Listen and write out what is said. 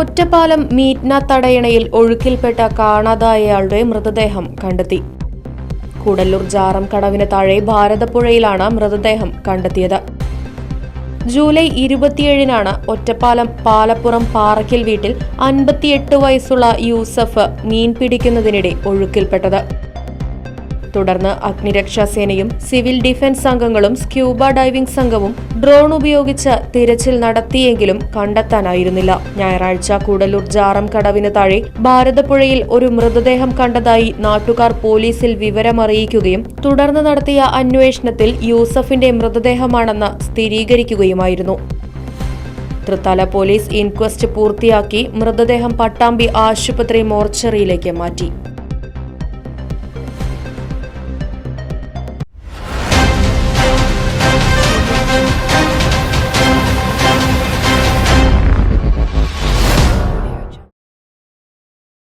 Ottapalam Meetna തടയണയിൽ ഒഴുക്കിൽപ്പെട്ട കാണാതായയാളുടെ മൃതദേഹം കണ്ടെത്തി. കൂടല്ലൂർ ജാറം കടവിന് താഴെ ഭാരതപ്പുഴയിലാണ് മൃതദേഹം കണ്ടെത്തിയത്. ജൂലൈ ഇരുപത്തിയേഴിനാണ് ഒറ്റപ്പാലം പാലപ്പുറം പാറയ്ക്കൽ വീട്ടിൽ അൻപത്തിയെട്ട് വയസ്സുള്ള യൂസഫ് മീൻ പിടിക്കുന്നതിനിടെ ഒഴുക്കിൽപ്പെട്ടത്. തുടർന്ന് അഗ്നിരക്ഷാസേനയും സിവിൽ ഡിഫൻസ് സംഘങ്ങളും സ്ക്യൂബ ഡൈവിംഗ് സംഘവും ഡ്രോൺ ഉപയോഗിച്ച് തിരച്ചിൽ നടത്തിയെങ്കിലും കണ്ടെത്താനായിരുന്നില്ല. ഞായറാഴ്ച കൂടലൂർ ജാറം കടവിന് താഴെ ഭാരതപ്പുഴയിൽ ഒരു മൃതദേഹം കണ്ടതായി നാട്ടുകാർ പോലീസിൽ വിവരമറിയിക്കുകയും തുടർന്ന് നടത്തിയ അന്വേഷണത്തിൽ യൂസഫിന്റെ മൃതദേഹമാണെന്ന് സ്ഥിരീകരിക്കുകയുമായിരുന്നു. തൃത്താല പോലീസ് ഇൻക്വസ്റ്റ് പൂർത്തിയാക്കി മൃതദേഹം പട്ടാമ്പി ആശുപത്രി മോർച്ചറിയിലേക്ക് മാറ്റി.